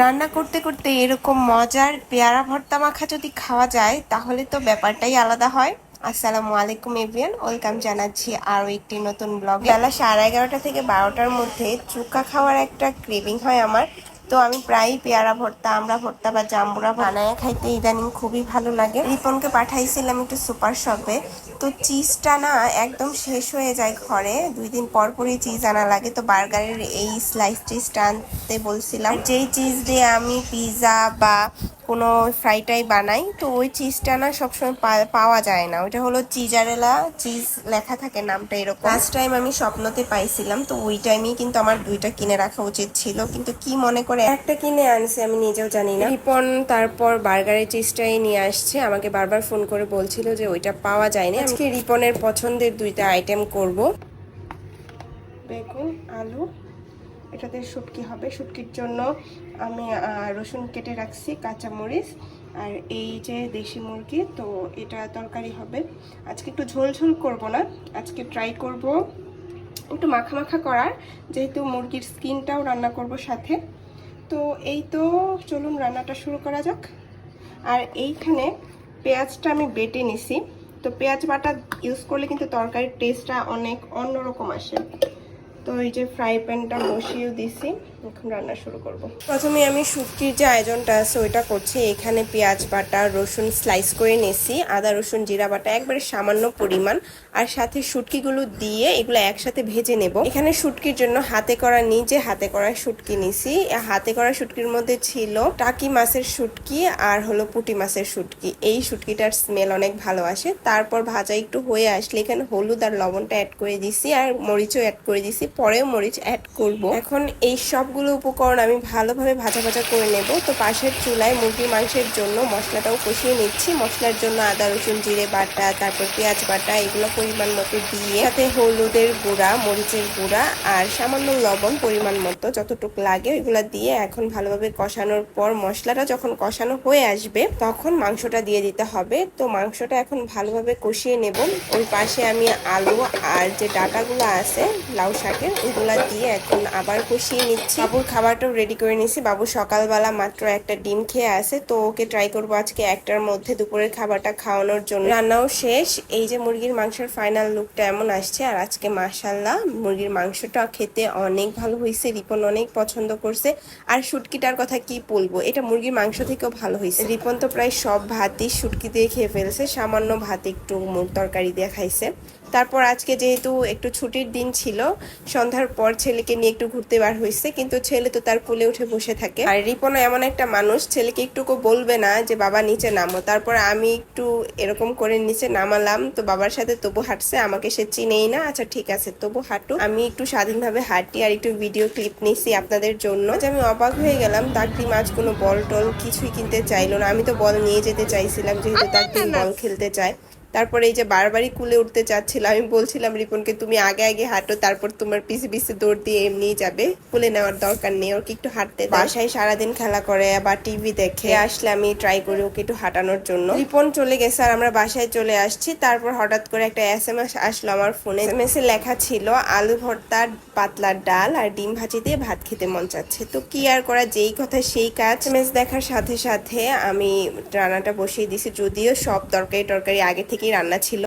রান্না করতে করতে এরকম মজার পেয়ারা ভর্তা মাখা যদি খাওয়া যায়, তাহলে তো ব্যাপারটাই আলাদা হয়। আসসালামু আলাইকুম এভিয়ান ওয়েলকাম জানাচ্ছি আরও একটি নতুন ব্লগ। বেলা সাড়ে এগারোটা থেকে বারোটার মধ্যে চুকা খাওয়ার একটা ক্রেভিং হয় আমার। তো আমি প্রায়ই পেয়ারা ভর্তা আমরা ভর্তা বা জাম্বুরা বানায় খাইতে ইদানিং খুবই ভালো লাগে। রিপনকে পাঠাইছিলাম একটু সুপার শপে। তো চিজটা না একদম শেষ হয়ে যায় ঘরে। দুই দিন পর পরই চিজ আনা লাগে। তো বার্গারের এই স্লাইস চিজটা আনতে বলছিলাম। যেই চিজ দিয়ে আমি পিৎজা বা কোনো ফ্রাইটাই বানাই, তো ওই চিজটা না সবসময় পাওয়া যায় না। ওইটা হলো চিজারেলা চিজ লেখা থাকে, নামটা এরকম। লাস্ট টাইম আমি স্বপ্নতে পাইছিলাম, তো ওই টাইমেই কিন্তু আমার দুইটা কিনে রাখা উচিত ছিল। কিন্তু কি মনে করে একটা কিনে আনছে, আমি নিজেও জানি না। রিপন তারপর বার্গারের চিজটাই নিয়ে আসছে। আমাকে বারবার ফোন করে বলছিল যে ওইটা পাওয়া যায়নি। আজকে রিপনের পছন্দের দুইটা আইটেম করব। বেগুন, আলু। এটাতে শুটকি হবে। শুটকির জন্য আমি রসুন কেটে রাখছি, কাঁচামরিচ। আর এই যে দেশি মুরগি, তো এটা তরকারি হবে। আজকে একটু ঝোল ঝোল করব না, আজকে ট্রাই করব একটু মাখা মাখা করার, যেহেতু মুরগির স্কিনটাও রান্না করব সাথে। তো এই তো, চলুন রান্নাটা শুরু করা যাক। আর এইখানে পেঁয়াজটা আমি বেটে নিছি। তো পেঁয়াজ বাটা ইউজ করলে কিন্তু তরকারির টেস্টটা অনেক অন্যরকম আসে। তো এই যে ফ্রাই প্যানটা বসিয়েও দিছি, এখন রান্না শুরু করব। প্রথমে আমি শুটকির যে আয়োজনটা আছে ওইটা করছি। এখানে পেঁয়াজ বাটা, রসুন স্লাইস করে নিয়েছি আদা, রসুন, জিরা বাটা, একবারে সামান্য পরিমাণ। আর সাথে শুটকিগুলো দিয়ে এগুলো একসাথে ভেজে নেব। এখানে শুটকির জন্য হাতে করা নিজে হাতে করা শুটকি নিছি। হাতে করা শুটকির মধ্যে ছিল টাকি মাছের শুটকি আর হলো পুটি মাছের শুটকি। এই শুটকিটার স্মেল অনেক ভালো আসে। তারপর ভাজা একটু হয়ে আসলে এখানে হলুদ আর লবণটা অ্যাড করে দিছি আর মরিচও অ্যাড করে দিছি। পরেও মরিচ অ্যাড করব। এখন এই সবগুলো উপকরণ আমি ভালোভাবে ভাজা ভাজা করে নেব। তো পাশের চুলায় মুরগির মাংসের জন্য মশলাটাও কষিয়ে নিচ্ছি। মশলার জন্য আদা, রসুন, জিরে বাটা, তারপর পেঁয়াজ বাটা, এগুলো পরিমাণ মতো দিয়ে, সাথে হলুদের গুঁড়া, মরিচের গুঁড়া আর সামান্য লবণ পরিমাণ মতো যতটুকু লাগে ওইগুলো দিয়ে এখন ভালোভাবে কষানোর পর মশলাটা যখন কষানো হয়ে আসবে, তখন মাংসটা দিয়ে দিতে হবে। তো মাংসটা এখন ভালোভাবে কষিয়ে নেব। ওই পাশে আমি আলু আর যে ডাটাগুলো আছে, লাউ শাকের ওইগুলা দিয়ে এখন আবার কষিয়ে নিচ্ছি। বাবুর খাবারটাও রেডি করে নিয়েছি। বাবু সকালবেলা মাত্র একটা ডিম খেয়ে আছে, তো ওকে ট্রাই করব আজকে একটার মধ্যে দুপুরের খাবারটা খাওয়ানোর জন্য। রান্নাও শেষ। এই যে মুরগির মাংসের ফাইনাল লুকটা এমন আসছে, আর আজকে মাসাল্লাহ মুরগির মাংসটা খেতে অনেক ভালো হয়েছে। রিপন অনেক পছন্দ করছে। আর শুটকিটার কথা কি বলব, এটা মুরগির মাংস থেকেও ভালো হয়েছে। রিপন তো প্রায় সব ভাতই শুটকি দিয়ে খেয়ে ফেলছে, সামান্য ভাত একটু মুগ তরকারি দিয়ে খাইছে। তারপর আজকে যেহেতু একটু ছুটির দিন ছিল সন্ধ্যার পর ছেলেকে নিয়ে একটু ঘুরতে বার হয়েছে কিন্তু ছেলে তো তার কোলে উঠে বসে থাকে। আর রিপনও এমন একটা মানুষ ছেলেকে একটুকু বলবে না যে বাবা নিচে নামো। তারপর আমি একটু এরকম করে নিচে নামালাম তো বাবার সাথে তবু হাঁটছে আমাকে সে চিনেই না। আচ্ছা ঠিক আছে তবু হাঁটু। আমি একটু স্বাধীনভাবে হাঁটি আর একটু ভিডিও ক্লিপ নিছি আপনাদের জন্য। যে আমি অবাক হয়ে গেলাম তাকরি মাছ কোনো বল টল কিছুই কিনতে চাইলো না। আমি তো বল নিয়ে যেতে চাইছিলাম যেহেতু তাকরি বল খেলতে চায়। তারপরে এই যে বারবারই কুলে উঠতে চাচ্ছিল আমি বলছিলাম রিপনকে তুমি আগে আগে হাঁটো তারপর তোমার পিছে পিছে দৌড় দিয়ে এমনিই যাবে। কুলে নেওয়ার দরকার নেই ওকে একটু হাঁটতে বাসায় সারাদিন খেলা করে আবার টিভি দেখে। আসলে আমি ট্রাই করি ওকে একটু হাঁটানোর জন্য। রিপন চলে গেছে আর আমরা বাসায় চলে আসছি। তারপর হঠাৎ করে একটা এস এম এস আসলো আমার ফোনে এস এম এস এ লেখা ছিল আলু ভর্তা পাতলার ডাল আর ডিম ভাজি দিয়ে ভাত খেতে মন চাচ্ছে। তো কি আর করা যেই কথা সেই কাজ। এস এম এস দেখার সাথে সাথে আমি রান্নাটা বসিয়ে দিছি যদিও সব তরকারি টরকারি আগে থেকেই রান্না ছিল?